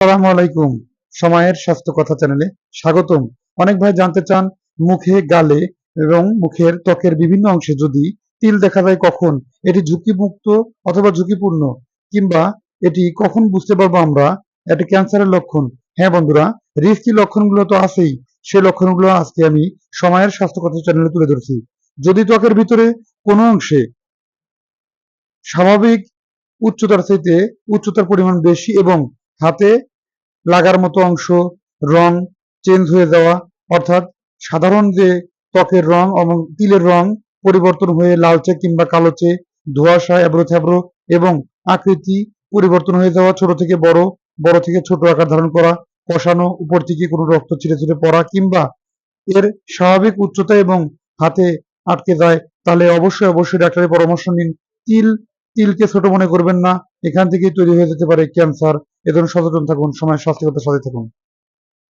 আসসালামু আলাইকুম। সময়ের স্বাস্থ্য কথা চ্যানেলে স্বাগতম। অনেক ভাই জানতে চান মুখে গালে এবং মুখের ত্বকের বিভিন্ন অংশে যদি তিল দেখা যায় কখন, এটি ঝুঁকিমুক্ত অথবা ঝুঁকিপূর্ণ, কিংবা এটি কখন বুঝতে পারব আমরা? এটি ক্যান্সারের লক্ষণ। হ্যাঁ বন্ধুরা রিস্কি লক্ষণগুলো তো আছেই। সেই লক্ষণগুলো আজকে আমি সময়ের স্বাস্থ্য কথা চ্যানেলে তুলে ধরছি। যদি ত্বকের ভিতরে কোনো অংশে স্বাভাবিক উচ্চতার চাইতে উচ্চতার পরিমাণ বেশি এবং হাতে লাগার মতো অংশ, রং চেঞ্জ হয়ে যাওয়া, অর্থাৎ সাধারণ যে ত্বকের রং এবং তিলের রং পরিবর্তন হয়ে লালচে কিংবা কালোচে ধোঁয়াশা এবড়ো থ্যাবড়ো এবং আকৃতি পরিবর্তন হয়ে যাওয়া, ছোট থেকে বড় বড় থেকে ছোট আকার ধারণ করা, কষানো, উপর থেকে কোনো রক্ত ছিঁড়ে ছিঁড়ে পড়া কিংবা এর স্বাভাবিক উচ্চতা এবং হাতে আটকে যায়, তাহলে অবশ্যই অবশ্যই ডাক্তারের পরামর্শ নিন। তিল, তিলকে ছোট মনে করবেন না, এখান থেকেই তৈরি হয়ে যেতে পারে ক্যান্সার। এ ধরনের সচেতন থাকুন সময় সচেতনতা সাথে থাকুন।